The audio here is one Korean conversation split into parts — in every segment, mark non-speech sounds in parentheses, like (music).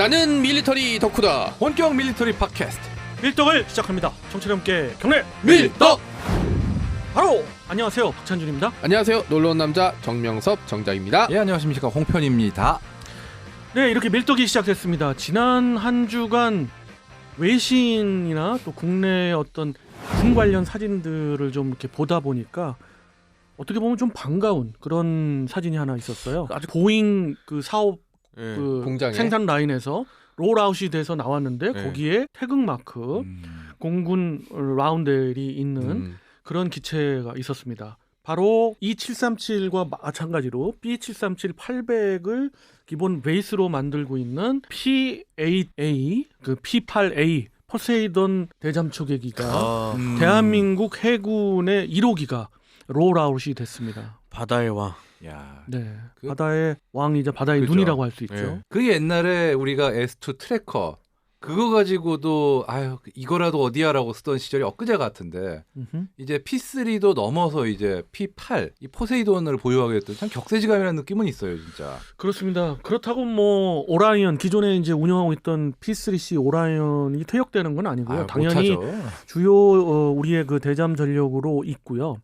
나는 밀리터리 덕후다. 본격 밀리터리 팟캐스트 밀떡을 시작합니다. 청취자 함께 경례 밀떡. 바로 안녕하세요 박찬준입니다. 안녕하세요. 놀러온 남자 정명섭 정자입니다. 예 안녕하십니까 홍편입니다. 네 이렇게 밀떡이 시작됐습니다. 지난 한 주간 외신이나 또 국내 어떤 군 관련 사진들을 좀 이렇게 보다 보니까 어떻게 보면 좀 반가운 그런 사진이 하나 있었어요. 아주 보잉 그 사업 예, 그 공장에 생산 라인에서 롤아웃이 돼서 나왔는데 네. 거기에 태극 마크 공군 라운델이 있는 음, 그런 기체가 있었습니다. 바로 E737과 마찬가지로 B737 800을 기본 베이스로 만들고 있는 P8A 그 P8A 포세이돈 대잠 초계기가 아, 음. 대한민국 해군의 1호기가 롤아웃이 됐습니다. 바다의 왕. 야. 네, 그- 바다의 왕이자 바다의 그죠. 눈이라고 할 수 있죠. 예. 그 옛날에 우리가 S2 트래커 그거 가지고도 아유 이거라도 어디야라고 쓰던 시절이 엊그제 같은데 음흠. 이제 P3도 넘어서 이제 P8 이 포세이돈을 보유하게 됐던 참 격세지감이라는 느낌은 있어요 진짜. 그렇습니다. 그렇다고 뭐 오라이언 기존에 이제 운영하고 있던 P3C 오라이언이 퇴역되는 건 아니고요. 아유, 당연히 못하죠. 주요 어, 우리의 그 대잠 전력으로 있고요.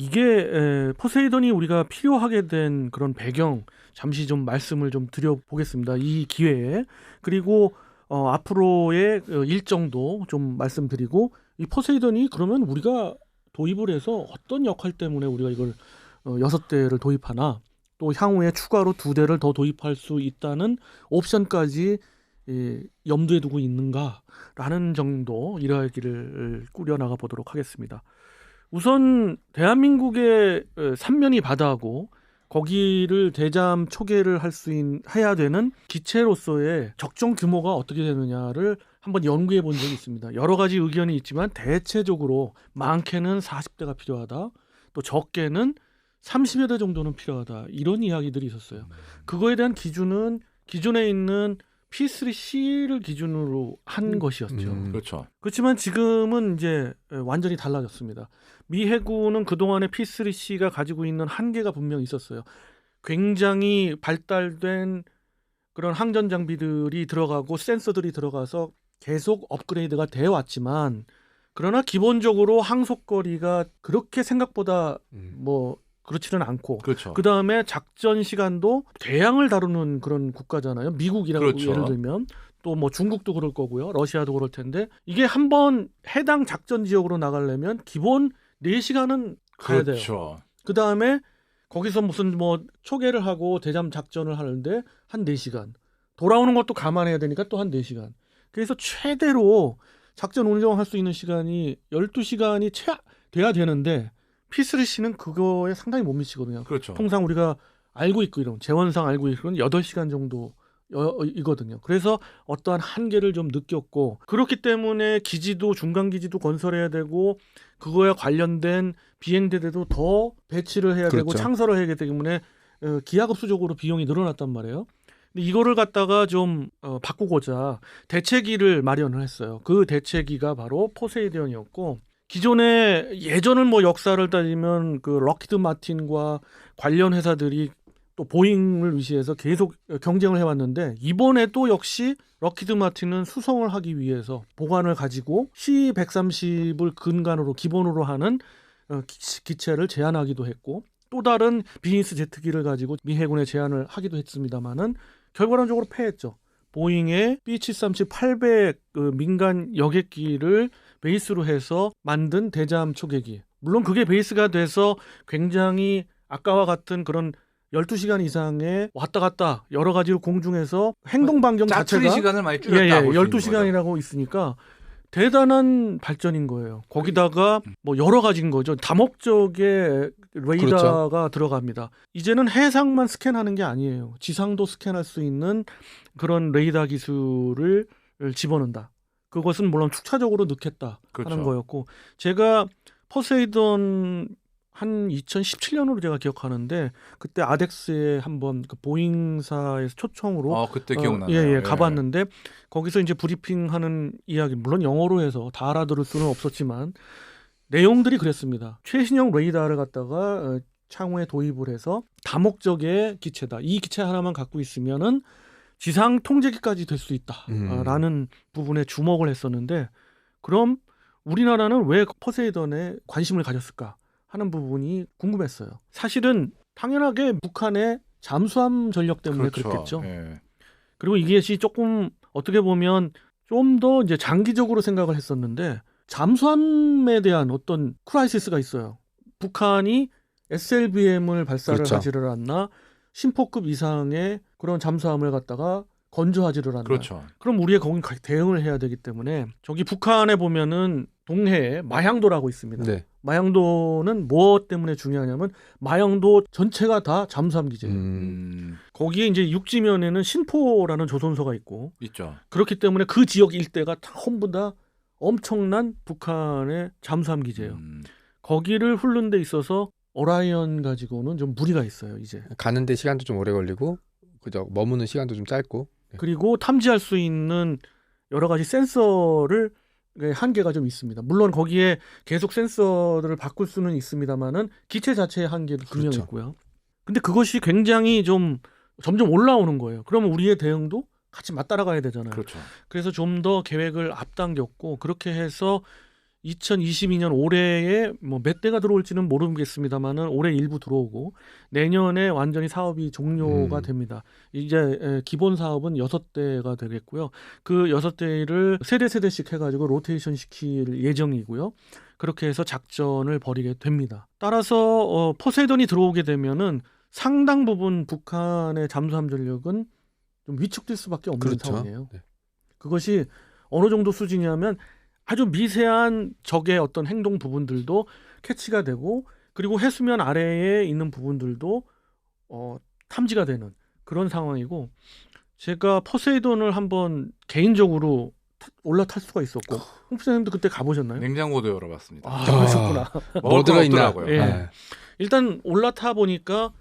이게 에, 포세이돈이 우리가 필요하게 된 그런 배경 잠시 좀 말씀을 좀 드려보겠습니다. 이 기회에 그리고 어, 앞으로의 어, 일정도 좀 말씀드리고 이 포세이돈이 그러면 우리가 도입을 해서 어떤 역할 때문에 우리가 이걸 어, 여섯 대를 도입하나 또 향후에 추가로 두 대를 더 도입할 수 있다는 옵션까지 예, 염두에 두고 있는가라는 정도 이야기를 꾸려 나가 보도록 하겠습니다. 우선 대한민국의 어, 삼면이 바다고 거기를 대잠 초계를 할수 해야 되는 기체로서의 적정 규모가 어떻게 되느냐를 한번 연구해 본 적이 있습니다. 여러 가지 의견이 있지만 대체적으로 많게는 40대가 필요하다. 또 적게는 30여 대 정도는 필요하다. 이런 이야기들이 있었어요. 그거에 대한 기준은 기존에 있는 P3C를 기준으로 한 것이었죠. 음. 그렇죠. 그렇지만 지금은 이제 완전히 달라졌습니다. 미 해군은 그동안의 P3C가 가지고 있는 한계가 분명히 있었어요. 굉장히 발달된 그런 항전 장비들이 들어가고 센서들이 들어가서 계속 업그레이드가 되어 왔지만 그러나 기본적으로 항속거리가 그렇게 생각보다 음. 뭐 그렇지는 않고 그렇죠. 그 다음에 작전 시간도 대양을 다루는 그런 국가잖아요. 미국이라고 그렇죠. 예를 들면 또 뭐 중국도 그럴 거고요. 러시아도 그럴 텐데 이게 한번 해당 작전 지역으로 나가려면 기본 4시간은 가야 돼요. 그렇죠. 그 다음에 거기서 무슨 뭐 초계를 하고 대잠 작전을 하는데 한 4시간. 돌아오는 것도 감안해야 되니까 또 한 4시간. 그래서 최대로 작전 운영할 수 있는 시간이 12시간이 채 돼야 되는데 P3C는 그거에 상당히 못 미치거든요. 그렇죠. 통상 우리가 알고 있고 이런 재원상 알고 있고 8시간 정도 여- 이거든요. 그래서 어떠한 한계를 좀 느꼈고 그렇기 때문에 기지도 중간 기지도 건설해야 되고 그거에 관련된 비행대대도 더 배치를 해야 되고 그렇죠. 창설을 해야 되기 때문에 어, 기하급수적으로 비용이 늘어났단 말이에요. 근데 이거를 갖다가 좀 어, 바꾸고자 대체기를 마련을 했어요. 그 대체기가 바로 포세이돈이었고 기존에 예전을 뭐 역사를 따지면 그 럭키드 마틴과 관련 회사들이 또 보잉을 위시해서 계속 경쟁을 해왔는데 이번에 또 역시 럭키드 마틴은 수성을 하기 위해서 보관을 가지고 C130을 근간으로 기본으로 하는 어, 기- 기체를 제안하기도 했고 또 다른 비즈니스 제트기를 가지고 미 해군에 제안을 하기도 했습니다만은 결과론적으로 패했죠. 보잉의 B737-800 그 민간 여객기를 베이스로 해서 만든 대잠 초계기. 물론 그게 베이스가 돼서 굉장히 아까와 같은 그런 12시간 이상의 왔다 갔다 여러 가지로 공중에서 행동 반경 짜투리 자체가 시간을 많이 예, 줄였다. 예, 있는 12시간이라고 있으니까 대단한 발전인 거예요. 거기다가 뭐 여러 가지인 거죠. 다목적의 레이더가 그렇죠. 들어갑니다. 이제는 해상만 스캔하는 게 아니에요. 지상도 스캔할 수 있는 그런 레이더 기술을 집어넣는다. 그것은 물론 축차적으로 넣겠다 그렇죠. 하는 거였고 제가 포세이돈 한 2017년으로 제가 기억하는데 그때 아덱스에 한번 그 보잉사에서 초청으로 어 그때 어, 기억나요. 예, 예, 가봤는데 거기서 이제 브리핑하는 이야기 물론 영어로 해서 다 알아들을 수는 없었지만 내용들이 그랬습니다. 최신형 레이더를 갖다가 어, 창호에 도입을 해서 다목적의 기체다. 이 기체 하나만 갖고 있으면은 지상 통제기까지 될수 음. 있다라는 부분에 주목을 했었는데 그럼 우리나라는 왜 포세이돈에 관심을 가졌을까 하는 부분이 궁금했어요. 사실은 당연하게 북한의 잠수함 전력 때문에 그렇겠죠 예. 그리고 이것이 조금 어떻게 보면 좀 더 이제 장기적으로 생각을 했었는데 잠수함에 대한 어떤 크라이시스가 있어요. 북한이 SLBM을 발사를 그렇죠. 하지를 않나 심포급 이상의 그런 잠수함을 갖다가 건조하지를 않나. 그렇죠. 그럼 우리가 거기 가- 대응을 해야 되기 때문에 저기 북한에 보면은 동해에 마향도라고 있습니다. 네. 마향도는 뭐 때문에 중요하냐면 마향도 전체가 다 잠수함 기지예요. 음. 음, 거기에 이제 육지면에는 신포라는 조선소가 있고 있죠. 그렇기 때문에 그 지역 일대가 다 전부 다 엄청난 북한의 잠수함 기지예요. 음, 거기를 훑는 데 있어서 어라이언 가지고는 좀 무리가 있어요, 이제. 가는데 시간도 좀 오래 걸리고 그죠 머무는 시간도 좀 짧고 그리고 탐지할 수 있는 여러 가지 센서를 그 한계가 좀 있습니다. 물론 거기에 계속 센서들을 바꿀 수는 있습니다만은 기체 자체의 한계도 분명히 그렇죠. 있고요. 근데 그것이 굉장히 좀 점점 올라오는 거예요. 그러면 우리의 대응도 같이 맞따라가야 되잖아요. 그렇죠. 그래서 좀 더 계획을 앞당겼고 그렇게 해서 2022년 올해에 뭐 몇 대가 들어올지는 모르겠습니다만은 올해 일부 들어오고 내년에 완전히 사업이 종료가 음. 됩니다. 이제 에, 기본 사업은 여섯 대가 되겠고요. 그 여섯 대를 세대 세대씩 해가지고 로테이션 시킬 예정이고요. 그렇게 해서 작전을 벌이게 됩니다. 따라서 어, 포세이돈이 들어오게 되면은 상당 부분 북한의 잠수함 전력은 좀 위축될 수밖에 없는 그렇죠. 상황이에요. 네. 그것이 어느 정도 수준이냐면 아주 미세한 적의 어떤 행동 부분들도 캐치가 되고 그리고 해수면 아래에 있는 부분들도 어, 탐지가 되는 그런 상황이고 제가 포세이돈을 한번 개인적으로 타- 올라탈 수가 있었고 홍 부장님도 그때 가보셨나요? 냉장고도 열어봤습니다. 아, 그러셨구나. (laughs) 먹을 뭐건 들어있나 없더라고요. 예. 네. 일단 올라타 보니까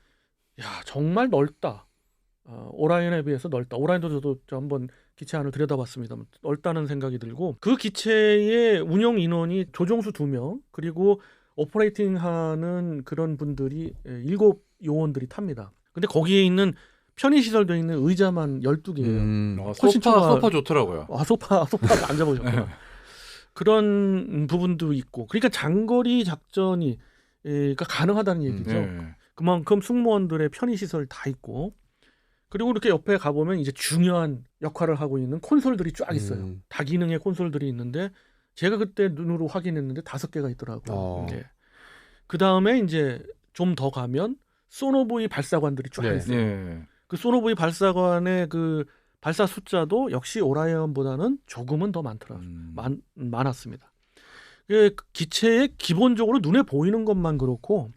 야 정말 넓다. 어, 오라이언에 비해서 넓다. 오라이언도 저도 저 한번 기체 안을 들여다봤습니다. 넓다는 생각이 들고 그 기체의 운영 인원이 조종수 두 명 그리고 오퍼레이팅하는 그런 분들이 예, 일곱 요원들이 탑니다. 근데 거기에 있는 편의 시설되어 있는 의자만 12개예요. 음. 어, 훨씬 소파 추가- 소파 좋더라고요. 아 소파 (laughs) 소파 앉아 보셨구나. 그런 부분도 있고, 그러니까 장거리 작전이 가 가능하다는 얘기죠. 네. 그만큼 승무원들의 편의 시설 다 있고, 그리고 이렇게 옆에 가보면 이제 중요한 역할을 하고 있는 콘솔들이 쫙 있어요. 음. 다기능의 콘솔들이 있는데 제가 그때 눈으로 확인했는데 다섯 개가 있더라고요. 어. 그 다음에 이제 좀 더 가면 소노브이 발사관들이 쫙 네. 있어요. 예. 그 소노브이 발사관의 그 발사 숫자도 역시 오라이언보다는 조금은 더 많더라. 음. 많, 많았습니다. 그 기체에 기본적으로 눈에 보이는 것만 그렇고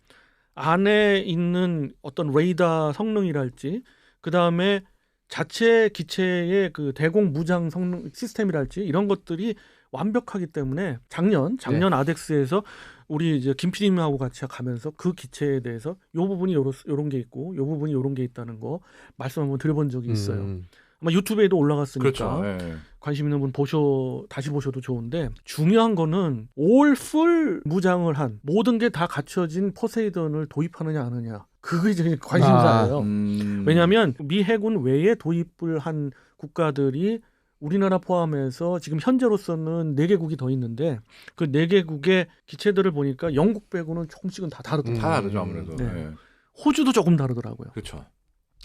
안에 있는 어떤 레이더 성능이랄지 그 다음에 자체 기체의 그 대공 무장 성능 시스템이랄지 이런 것들이 완벽하기 때문에 작년 작년 아덱스에서 우리 이제 김PD님하고 같이 가면서 그 기체에 대해서 요 부분이 요런, 요런 게 있고 요 부분이 요런 게 있다는 거 말씀 한번 드려본 적이 있어요. 음. 아마 유튜브에도 올라갔으니까 그렇죠. 예. 관심 있는 분 보셔 다시 보셔도 좋은데 중요한 거는 올풀 무장을 한 모든 게 다 갖춰진 포세이돈을 도입하느냐 안 하느냐 그게 이제 관심사예요. 음. 왜냐하면 미 해군 외에 도입을 한 국가들이 우리나라 포함해서 지금 현재로서는 네 개국이 더 있는데 그 네 개국의 기체들을 보니까 영국 빼고는 조금씩은 다 다르더라고요. 다 다르죠 아무래도. 네. 예. 호주도 조금 다르더라고요. 그렇죠.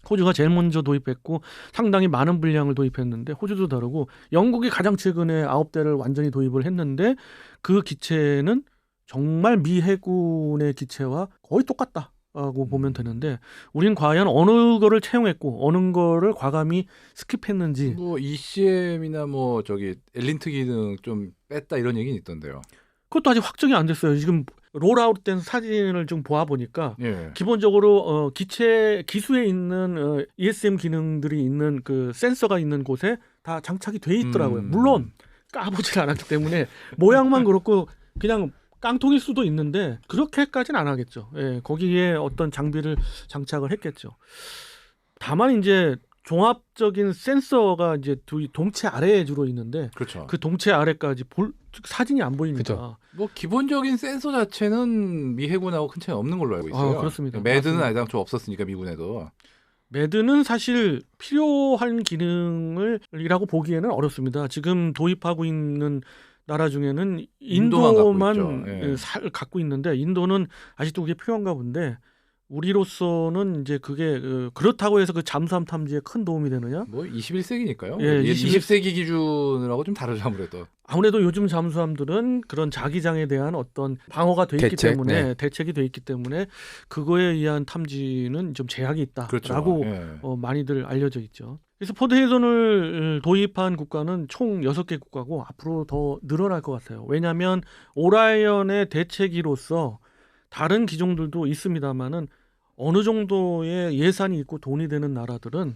호주가 제일 먼저 도입했고 상당히 많은 분량을 도입했는데 호주도 다르고 영국이 가장 최근에 아홉 대를 완전히 도입을 했는데 그 기체는 정말 미 해군의 기체와 거의 똑같다고 보면 되는데 우린 과연 어느 거를 채용했고 어느 거를 과감히 스킵했는지 뭐 ECM이나 뭐 저기 엘린트 기능 좀 뺐다 이런 얘기는 있던데요. 그것도 아직 확정이 안 됐어요. 지금 롤아웃된 사진을 좀 보아 보니까 예. 기본적으로 어, 기체 기수에 있는 어, ESM 기능들이 있는 그 센서가 있는 곳에 다 장착이 돼 있더라고요. 음. 물론 까보질 않았기 때문에 모양만 그렇고 그냥 깡통일 수도 있는데 그렇게까지는 안 하겠죠. 예, 거기에 어떤 장비를 장착을 했겠죠. 다만 이제 종합적인 센서가 이제 두 동체 아래에 주로 있는데 그렇죠. 그 동체 아래까지 볼 사진이 안 보입니다. 그죠. 뭐 기본적인 센서 자체는 미 해군하고 큰 차이 없는 걸로 알고 있어요. 아, 그렇습니다. 매드는. 아당 좀 없었으니까 미군에도. 매드는 사실 필요한 기능을이라고 보기에는 어렵습니다. 지금 도입하고 있는 나라 중에는 인도만 인도만 갖고. 예. 살- 갖고 있는데 인도는 아직도 그게 필요한가 본데 우리로서는 이제 그게 그, 그렇다고 해서 그 잠수함 탐지에 큰 도움이 되느냐? 뭐 21세기니까요. 예, 20... 21 20 세기 기준하고 좀 다르죠 아무래도. 아무래도 요즘 잠수함들은 그런 자기장에 대한 어떤 방어가 돼 있기 대책, 때문에 네. 대책이 돼 있기 때문에 그거에 의한 탐지는 좀 제약이 그렇죠. 있다라고 예. 어, 많이들 알려져 있죠. 그래서 포세이돈을 도입한 국가는 총 6개 국가고 앞으로 더 늘어날 것 같아요. 왜냐하면 오라이언의 대체기로서 다른 기종들도 있습니다만은 어느 정도의 예산이 있고 돈이 되는 나라들은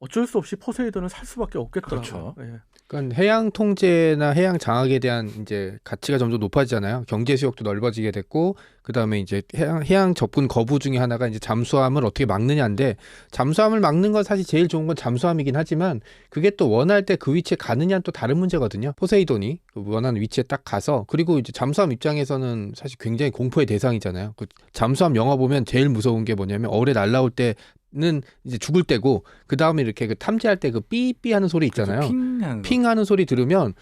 어쩔 수 없이 포세이돈을 살 수밖에 없겠더라고요. 그렇죠. 예. 그러니까 해양 통제나 해양 장악에 대한 이제 가치가 점점 높아지잖아요. 경제 수역도 넓어지게 됐고 그다음에 이제 해양, 해양 접근 거부 중에 하나가 이제 잠수함을 어떻게 막느냐인데 잠수함을 막는 건 사실 제일 좋은 건 잠수함이긴 하지만 그게 또 원할 때 그 위치에 가느냐는 또 다른 문제거든요. 포세이돈이 그 원하는 위치에 딱 가서 그리고 이제 잠수함 입장에서는 사실 굉장히 공포의 대상이잖아요. 그 잠수함 영화 보면 제일 무서운 게 뭐냐면 어뢰 날라올 때 는 이제 죽을 때고 그 다음에 이렇게 그 탐지할 때 그 삐삐 하는 소리 있잖아요. 그래서 핑 하는 거. 핑 하는 소리 들으면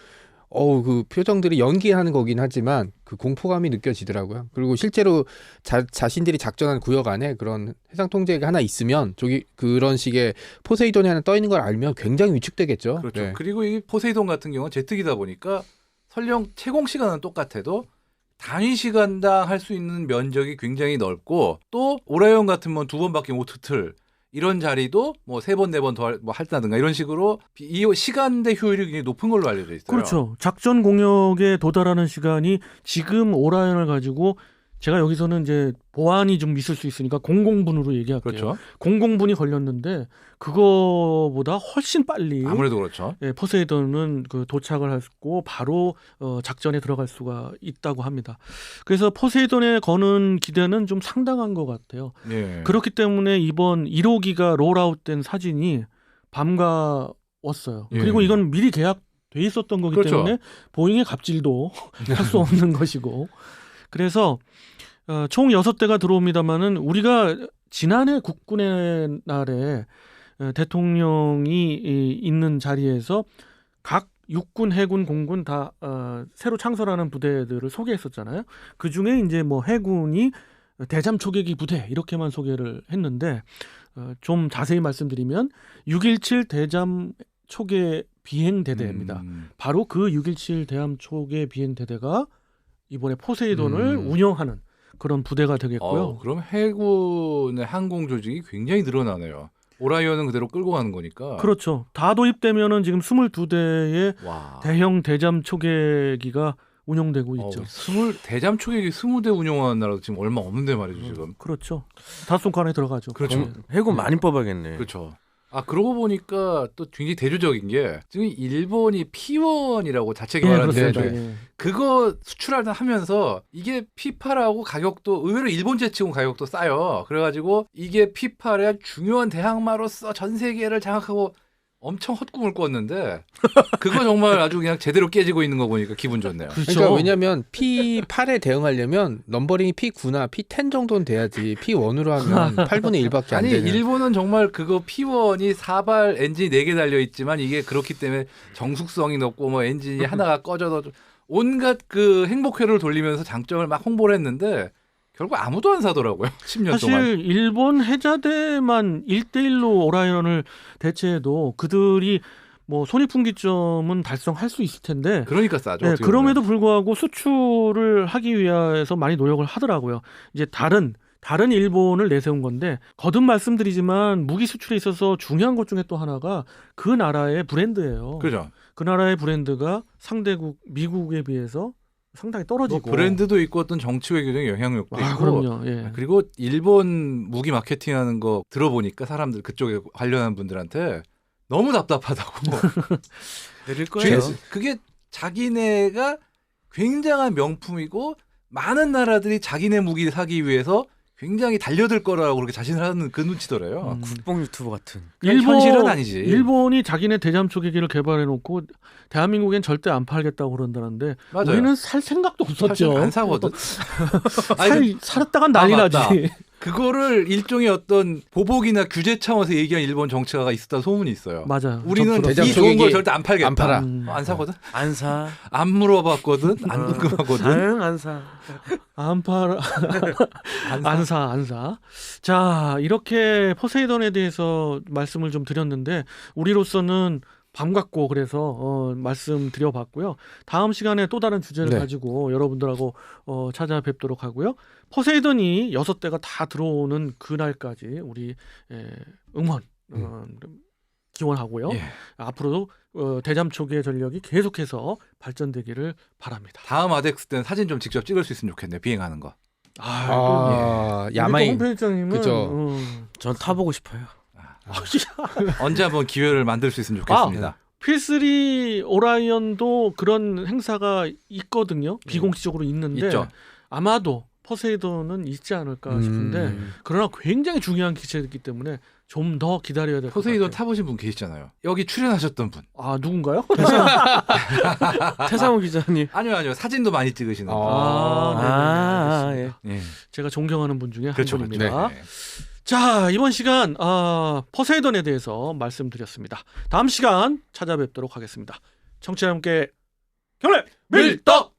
어우 그 표정들이 연기하는 거긴 하지만 그 공포감이 느껴지더라고요. 그리고 실제로 자, 자신들이 작전한 구역 안에 그런 해상 통제가 하나 있으면 저기 그런 식의 포세이돈이 하나 떠 있는 걸 알면 굉장히 위축되겠죠. 그렇죠. 네. 그리고 이 포세이돈 같은 경우는 제트기다 보니까 설령 채공 시간은 똑같아도 단위 시간당 할 수 있는 면적이 굉장히 넓고 또 오라이언 같은 건두 번밖에 못 틀 이런 자리도 뭐 세 번 네 번 더 뭐 할다든가 이런 식으로 비- 이 시간대 효율이 굉장히 높은 걸로 알려져 있어요. 그렇죠. 작전 공역에 도달하는 시간이 지금 오라이언을 가지고 제가 여기서는 이제 보안이 좀 있을 수 있으니까 공공분으로 얘기할게요. 그렇죠. 공공분이 걸렸는데 그거보다 훨씬 빨리 아무래도 그렇죠. 예, 포세이돈은 그 도착을 했고 바로 어, 작전에 들어갈 수가 있다고 합니다. 그래서 포세이돈에 거는 기대는 좀 상당한 것 같아요. 예. 그렇기 때문에 이번 1호기가 롤아웃된 사진이 밤가웠어요. 예. 그리고 이건 미리 계약 돼 있었던 거기 그렇죠. 때문에 보잉의 갑질도 (laughs) 할 수 없는 것이고 그래서 어, 총 6대가 들어옵니다마는 우리가 지난해 국군의 날에 어, 대통령이 이, 있는 자리에서 각 육군, 해군, 공군 다 어, 새로 창설하는 부대들을 소개했었잖아요. 그 중에 이제 뭐 해군이 대잠 초계기 부대 이렇게만 소개를 했는데 어, 좀 자세히 말씀드리면 617 대잠 초계 비행 대대입니다. 음. 바로 그 617 대함 초계 비행 대대가 이번에 포세이돈을 음. 운영하는 그런 부대가 되겠고요. 어, 그럼 해군의 항공 조직이 굉장히 늘어나네요. 오라이언은 그대로 끌고 가는 거니까. 그렇죠. 다 도입되면은 지금 22대의 와. 대형 대잠 초계기가 운영되고 어, 있죠. 스물 대잠 초계기 스무 대 운영하는 나라도 지금 얼마 없는데 말이죠 지금. 그렇죠. 다섯 손가락에 들어가죠. 그렇죠. 네. 해군 많이 뽑아야겠네. 그렇죠. 아 그러고 보니까 또 굉장히 대조적인 게 지금 일본이 P1이라고 자체 예, 개발하는데 그렇습니다. 예. 그거 수출하다 하면서 이게 P8하고 가격도 의외로 일본 제치고 가격도 싸요. 그래가지고 이게 P8의 중요한 대항마로서 전 세계를 장악하고 엄청 헛꿈을 꿨는데 그거 정말 아주 그냥 제대로 깨지고 있는 거 보니까 기분 좋네요. 그렇죠. 그러니까 왜냐면 P8에 대응하려면 넘버링이 P9나 P10 정도는 돼야지 P1으로 하면 (laughs) 8분의 1밖에 안 아니 되는. 일본은 정말 그거 P1이 사발 엔진이 4개 달려 있지만 이게 그렇기 때문에 정숙성이 높고 뭐 엔진이 하나가 꺼져도 좀 온갖 그 행복회를 돌리면서 장점을 막 홍보를 했는데 결국 아무도 안 사더라고요. (laughs) 10년 사실 동안. 일본 해자대만 1대1로 오라이언을 대체해도 그들이 뭐 손익분기점은 달성할 수 있을 텐데 그러니까 싸죠. 네, 그럼에도 불구하고 수출을 하기 위해서 많이 노력을 하더라고요. 이제 다른 다른 일본을 내세운 건데 거듭 말씀드리지만 무기 수출에 있어서 중요한 것 중에 또 하나가 그 나라의 브랜드예요. 그죠. 그 나라의 브랜드가 상대국 미국에 비해서 상당히 뭐 떨어지고 브랜드도 있고 어떤 정치 외교적인 영향력도 아, 있고. 그럼요. 예. 그리고 일본 무기 마케팅하는 거 들어보니까 사람들 그쪽에 관련한 분들한테 너무 답답하다고. (laughs) 내릴 거예요. 죄- 그게 자기네가 굉장한 명품이고 많은 나라들이 자기네 무기 사기 위해서 굉장히 달려들 거라고 그렇게 자신을 하는 그 눈치더래요. 음. 국뽕 유튜버 같은. 그냥 현실은 아니지. 일본이 자기네 대잠 초계기를 개발해 놓고 대한민국엔 절대 안 팔겠다고 그런다는데 맞아요. 우리는 살 생각도 없었죠. 안 사거든. (laughs) 살 아니, 살았다간 난리 아, 나지. 그거를 일종의 어떤 보복이나 규제 차원에서 얘기한 일본 정치가가 있었다 소문이 있어요. 맞아요. 우리는 이 좋은 걸 절대 안 팔겠다. 안 팔아. 음. 어, 안 사거든? 안 사. 안 물어봤거든? 안 궁금하거든? 응, 안 사. 안 팔아. 안 사. 안 사, 안 사. 자, 이렇게 포세이돈에 대해서 말씀을 좀 드렸는데, 우리로서는 밤 같고 그래서 어, 말씀 드려봤고요. 다음 시간에 또 다른 주제를 네. 가지고 여러분들하고 어, 찾아뵙도록 하고요. 포세이돈이 여섯 대가 다 들어오는 그날까지 우리 에, 응원 어, 기원하고요. 예. 앞으로도 어, 대잠 초기의 전력이 계속해서 발전되기를 바랍니다. 다음 아덱스 때는 사진 좀 직접 찍을 수 있으면 좋겠네요. 비행하는 거. 아, 아, 또 야마인 홍편장님은 그죠. 음, 전 타보고 싶어요. 언제 한번 기회를 만들 수 있으면 좋겠습니다. P3 오라이언도 그런 행사가 있거든요. 비공식적으로 있는데 있죠. 아마도 포세이돈은 있지 않을까 싶은데 음. 그러나 굉장히 중요한 기체이기 때문에 좀 더 기다려야 될것 포세이돈 같아요. 타보신 분 계시잖아요. 여기 출연하셨던 분. 아 누군가요? (laughs) 태상호 (laughs) 기자님. 아니요, 아니요. 사진도 많이 찍으시는 분. 아, 네네, 아, 알겠습니다. 예. 예. 제가 존경하는 분 중에 그렇죠, 한 그렇죠. 분입니다. 네. 자 이번 시간 아, 포세이돈에 대해서 말씀드렸습니다. 다음 시간 찾아뵙도록 하겠습니다. 청취자 여러분께 경례 밀떡